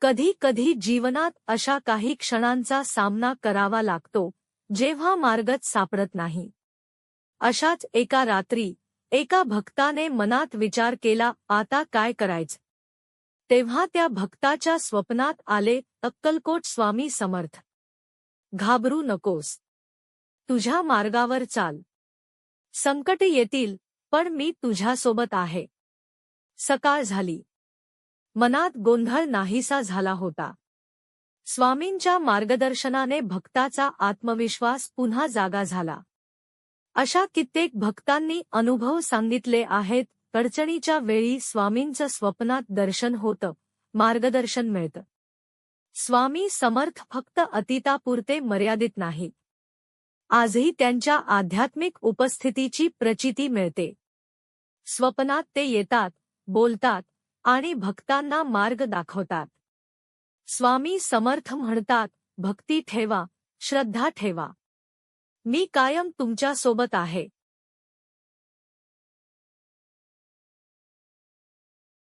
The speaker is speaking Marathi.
कधी कधी जीवनात अशा काही क्षणांचा सामना करावा लागतो जेव्हा मार्गच सापडत नाही. अशाच एका रात्री एका भक्ताने मनात विचार केला आता काय करायचं? तेव्हा त्या भक्ताच्या स्वप्नात आले अक्कलकोट स्वामी समर्थ. घाबरू नकोस. तुझ्या मार्गावर चाल. संकट येतील पण मी तुझ्यासोबत आहे. सकाळ झाली. मनात गोंधळ नाहीसा झाला होता. स्वामींच्या मार्गदर्शनाने भक्ताचा आत्मविश्वास पुन्हा जागा झाला. अशा कित्येक भक्तांनी अनुभव सांगितले आहेत अडचणीच्या वेळी स्वामींचं स्वप्नात दर्शन होतं मार्गदर्शन मिळतं. स्वामी समर्थ फक्त अतीतापुरते मर्यादित नाही. आजही त्यांच्या आध्यात्मिक उपस्थितीची प्रचिती मिळते. स्वप्नात ते येतात बोलतात आणि भक्तांना मार्ग दाखवतात. स्वामी समर्थ म्हणतात भक्ती ठेवा श्रद्धा ठेवा. मी कायम तुमच्यासोबत आहे.